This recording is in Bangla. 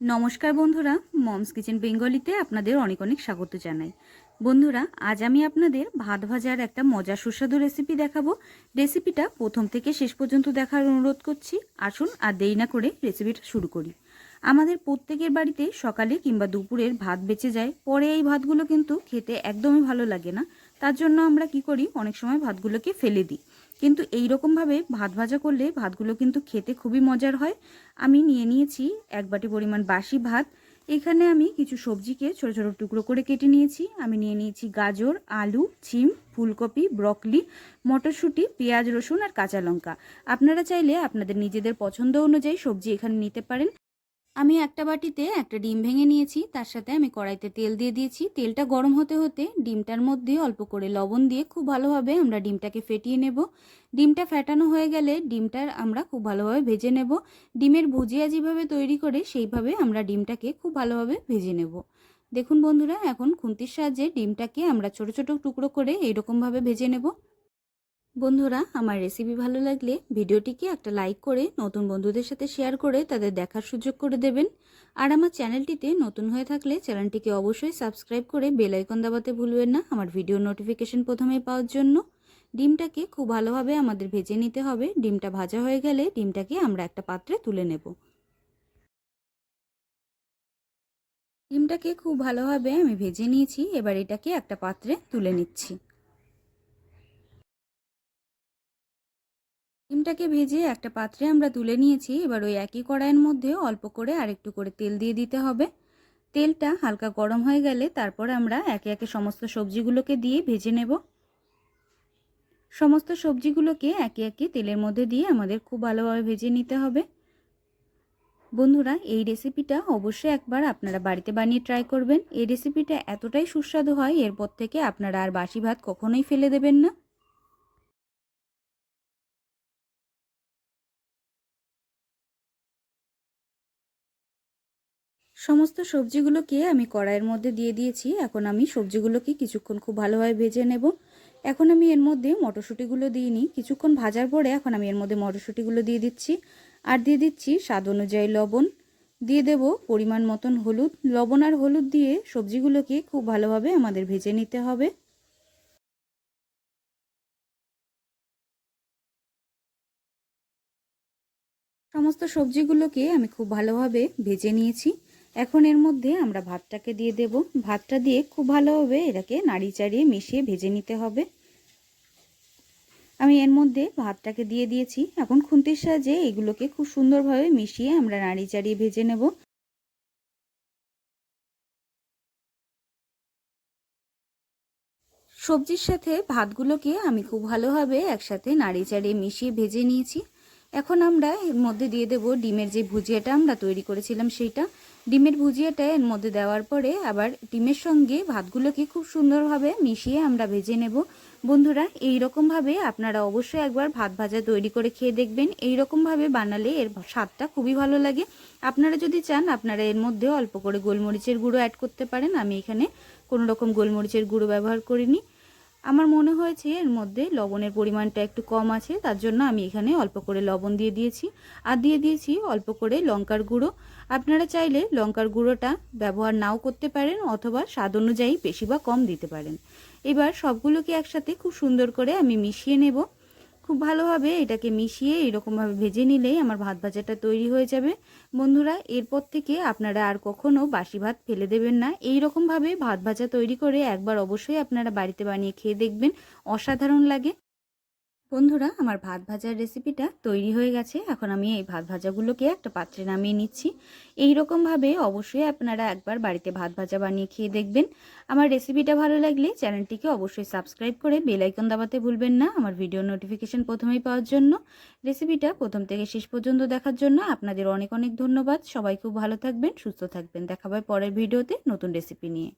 নমস্কার বন্ধুরা, মমস কিচেন বেঙ্গলিতে আপনাদের অনেক অনেক স্বাগত জানাই। বন্ধুরা, আজ আমি আপনাদের ভাত ভাজার একটা মজা সুস্বাদু রেসিপি দেখাবো। রেসিপিটা প্রথম থেকে শেষ পর্যন্ত দেখার অনুরোধ করছি। আসুন আর দেরি না করে রেসিপিটা শুরু করি। আমাদের প্রত্যেকের বাড়িতে সকালে কিংবা দুপুরের ভাত বেঁচে যায়। পরে এই ভাতগুলো কিন্তু খেতে একদমই ভালো লাগে না। তার জন্য আমরা কি করি? অনেক সময় ভাতগুলোকে ফেলে দিই। কিন্তু এই রকমভাবে ভাত ভাজা করলে ভাতগুলো কিন্তু খেতে খুবই মজার হয়। আমি নিয়ে নিয়েছি এক বাটি পরিমাণ বাসি ভাত। এখানে আমি কিছু সবজিকে ছোট ছোট টুকরো করে কেটে নিয়েছি। আমি নিয়ে নিয়েছি গাজর, আলু, ছিম, ফুলকপি, ব্রকলি, মটরশুঁটি, পেঁয়াজ, রসুন আর কাঁচা লঙ্কা। আপনারা চাইলে আপনাদের নিজেদের পছন্দ অনুযায়ী সবজি এখানে নিতে পারেন। আমি একটা বাটিতে একটা ডিম ভেঙে নিয়েছি, তার সাথে আমি কড়াইতে তেল দিয়ে দিয়েছি। তেলটা গরম হতে হতে ডিমটার মধ্যে অল্প করে লবণ দিয়ে খুব ভালোভাবে আমরা ডিমটাকে ফেটিয়ে নেব। ডিমটা ফেটানো হয়ে গেলে ডিমটার আমরা খুব ভালোভাবে ভেজে নেব। ডিমের ভুজিয়া যেভাবে তৈরি করে সেইভাবে আমরা ডিমটাকে খুব ভালোভাবে ভেজে নেব। দেখুন বন্ধুরা, এখন খুন্তির সাহায্যে ডিমটাকে আমরা ছোট ছোট টুকরো করে এইরকমভাবে ভেজে নেব। বন্ধুরা, আমার রেসিপি ভালো লাগলে ভিডিওটিকে একটা লাইক করে নতুন বন্ধুদের সাথে শেয়ার করে তাদের দেখার সুযোগ করে দেবেন। আর আমার চ্যানেলটিতে নতুন হয়ে থাকলে চ্যানেলটিকে অবশ্যই সাবস্ক্রাইব করে বেল আইকন দাবাতে ভুলবেন না আমার ভিডিও নোটিফিকেশন প্রথমে পাওয়ার জন্য। ডিমটাকে খুব ভালোভাবে আমাদের ভেজে নিতে হবে। ডিমটা ভাজা হয়ে গেলে ডিমটাকে আমরা একটা পাত্রে তুলে নেব। ডিমটাকে খুব ভালোভাবে আমি ভেজে নিয়েছি। এবার এটাকে একটা পাত্রে তুলে নিচ্ছি। ডিমটাকে ভেজে একটা পাত্রে আমরা তুলে নিয়েছি। এবার ওই একই কড়াইয়ের মধ্যে অল্প করে আরেকটু করে তেল দিয়ে দিতে হবে। তেলটা হালকা গরম হয়ে গেলে তারপর আমরা একে একে সমস্ত সবজিগুলোকে দিয়ে ভেজে নেব। সমস্ত সবজিগুলোকে একে একে তেলের মধ্যে দিয়ে আমাদের খুব ভালোভাবে ভেজে নিতে হবে। বন্ধুরা, এই রেসিপিটা অবশ্যই একবার আপনারা বাড়িতে বানিয়ে ট্রাই করবেন। এই রেসিপিটা এতটাই সুস্বাদু হয়, এরপর থেকে আপনারা আর বাসি ভাত কখনোই ফেলে দেবেন না। সমস্ত সবজিগুলোকে আমি কড়াইয়ের মধ্যে দিয়ে দিয়েছি। এখন আমি সবজিগুলোকে কিছুক্ষণ খুব ভালোভাবে ভেজে নেব। এখন আমি এর মধ্যে মটরশুঁটিগুলো দিইনি কিছুক্ষণ ভাজার পরে এখন আমি এর মধ্যে মটরশুঁটিগুলো দিয়ে দিচ্ছি। আর দিয়ে দিচ্ছি স্বাদ অনুযায়ী লবণ। দিয়ে দেব পরিমাণ মতন হলুদ। লবণ আর হলুদ দিয়ে সবজিগুলোকে খুব ভালোভাবে আমাদের ভেজে নিতে হবে। সমস্ত সবজিগুলোকে আমি খুব ভালোভাবে ভেজে নিয়েছি। এখন এর মধ্যে আমরা ভাতটাকে দিয়ে দেব। ভাতটা দিয়ে খুব ভালোভাবে এটাকে নাড়ি চাড়িয়ে মিশিয়ে ভেজে নিতে হবে। আমি এর মধ্যে ভাতটাকে দিয়ে দিয়েছি। এখন খুন্তির সাহায্যে এগুলোকে খুব সুন্দরভাবে মিশিয়ে আমরা নাড়ি চাড়িয়ে ভেজে নেব। সবজির সাথে ভাতগুলোকে আমি খুব ভালোভাবে একসাথে নাড়ি চাড়িয়ে মিশিয়ে ভেজে নিয়েছি। এখন আমরা এর মধ্যে দিয়ে দেব ডিমের যে ভুজিয়াটা আমরা তৈরি করেছিলাম সেইটা। ডিমের ভুজিয়াটা এর মধ্যে দেওয়ার পরে আবার ডিমের সঙ্গে ভাতগুলোকে খুব সুন্দরভাবে মিশিয়ে আমরা ভেজে নেব। বন্ধুরা এই রকমভাবে আপনারা অবশ্যই একবার ভাত ভাজা তৈরি করে খেয়ে দেখবেন। এই রকমভাবে বানালে এর স্বাদটা খুবই ভালো লাগে। আপনারা যদি চান, আপনারা এর মধ্যে অল্প করে গোলমরিচের গুঁড়ো অ্যাড করতে পারেন। আমি এখানে কোনো রকম গোলমরিচের গুঁড়ো ব্যবহার করিনি। আমার মনে হয়েছে এর মধ্যে লবণের পরিমাণটা একটু কম আছে, তার জন্য আমি এখানে অল্প করে লবণ দিয়ে দিয়েছি। আর দিয়ে দিয়েছি অল্প করে লঙ্কার গুঁড়ো। আপনারা চাইলে লঙ্কার গুঁড়োটা ব্যবহার নাও করতে পারেন অথবা স্বাদ অনুযায়ী বেশি বা কম দিতে পারেন। এবার সবগুলোকে একসাথে খুব সুন্দর করে আমি মিশিয়ে নেব। খুব ভালোভাবে এটাকে মিশিয়ে এরকমভাবে ভেজে নিলেই আমার ভাত ভাজাটা তৈরি হয়ে যাবে। বন্ধুরা, এরপর থেকে আপনারা আর কখনও বাসি ভাত ফেলে দেবেন না। এই রকমভাবে ভাত ভাজা তৈরি করে একবার অবশ্যই আপনারা বাড়িতে বানিয়ে খেয়ে দেখবেন। অসাধারণ লাগে। বন্ধুরা, আমার ভাত ভাজার রেসিপিটা তৈরি হয়ে গেছে। এখন আমি এই ভাত ভাজাগুলোকে একটা পাত্রে নামিয়ে নিচ্ছি। এই রকমভাবে অবশ্যই আপনারা একবার বাড়িতে ভাত ভাজা বানিয়ে খেয়ে দেখবেন। আমার রেসিপিটা ভালো লাগলে চ্যানেলটিকে অবশ্যই সাবস্ক্রাইব করে বেল আইকন দাবাতে ভুলবেন না। আমার ভিডিও নোটিফিকেশন প্রথমেই পাওয়ার জন্য। রেসিপিটা প্রথম থেকে শেষ পর্যন্ত দেখার জন্য আপনাদের অনেক অনেক ধন্যবাদ। সবাই খুব ভালো থাকবেন, সুস্থ থাকবেন। দেখা পরের ভিডিওতে নতুন রেসিপি নিয়ে।